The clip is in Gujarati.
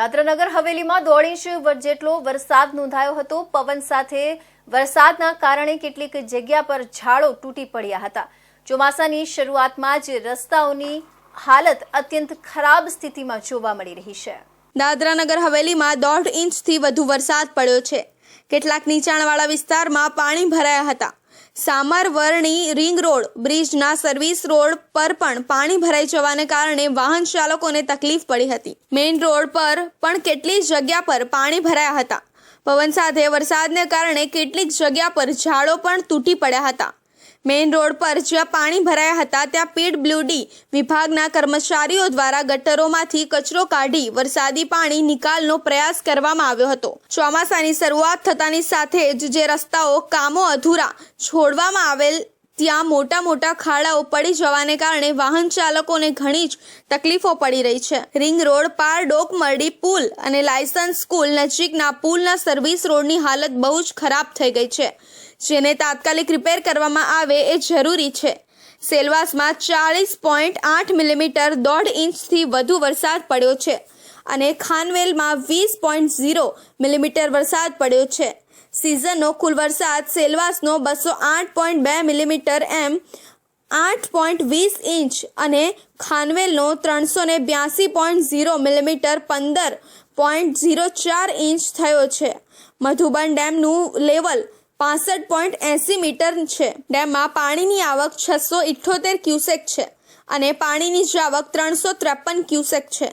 દાદરાનગર હવેલીમાં દોઢ ઇંચ જેટલો વરસાદ નોંધાયો હતો. પવન સાથે વરસાદના કારણે કેટલીક જગ્યા પર ઝાડો તૂટી પડ્યા હતા. ચોમાસાની શરૂઆતમાં જ રસ્તાઓની હાલત અત્યંત ખરાબ સ્થિતિમાં જોવા મળી રહી છે. દાદરાનગર હવેલીમાં દોઢ ઇંચથી વધુ વરસાદ પડ્યો છે. કેટલાક નીચાણવાળા વિસ્તારમાં પાણી ભરાયા હતા. સામરવરણી રિંગ રોડ, બ્રિજના સર્વિસ રોડ પર પણ પાણી ભરાઈ જવાને કારણે વાહન ચાલકોને તકલીફ પડી હતી. મેઇન રોડ પર પણ કેટલી જગ્યા પર પાણી ભરાયા હતા. પવન સાથે વરસાદને કારણે કેટલીક જગ્યા પર ઝાડો પણ તૂટી પડ્યા હતા. મેઇન રોડ પર જ્યાં પાણી ભરાયા હતા, ત્યાં પીડબ્લ્યુડી વિભાગના કર્મચારીઓ દ્વારા ગટરોમાંથી કચરો કાઢી વરસાદી પાણી નિકાલનો પ્રયાસ કરવામાં આવ્યો હતો. ચોમાસાની શરૂઆત થતાની સાથે જ જે રસ્તાઓ કામો અધૂરા છોડવામાં આવેલ ત્યાં મોટા મોટા ખાડાઓ પડી જવાને કારણે વાહન ચાલકોને ઘણી જ તકલીફો પડી રહી છે. રિંગ રોડ પાર ડોકમરડી પુલ અને લાયસન્સ સ્કૂલ નજીકના પુલના સર્વિસ રોડની હાલત બહુ જ ખરાબ થઈ ગઈ છે. જેને તાત્કાલિક રિપેર કરવામાં આવે એ જરૂરી છે. સેલવાસમાં ચાળીસ પોઈન્ટ આઠ મિલીમીટર દોઢ ઇંચથી વધુ વરસાદ પડ્યો છે અને ખાનવેલમાં વીસ પોઈન્ટ ઝીરો મિલીમીટર વરસાદ પડ્યો છે. સિઝનનો કુલ વરસાદ સેલવાસનો બસો આઠ પોઈન્ટ બે મિલીમીટર એમ આઠ પોઈન્ટ વીસ ઇંચ અને ખાનવેલનો ત્રણસો ને બ્યાસી પોઈન્ટ ઝીરો મિલીમીટર પંદર પોઈન્ટ ઝીરો ચાર ઇંચ થયો છે. મધુબન ડેમનું લેવલ પાસઠ પોઈન્ટ એંસી મીટર છે. ડેમમાં પાણીની આવક છસો ઇઠ્ઠોતેર ક્યુસેક છે અને પાણીની આવક ત્રણસો ત્રેપન ક્યુસેક છે.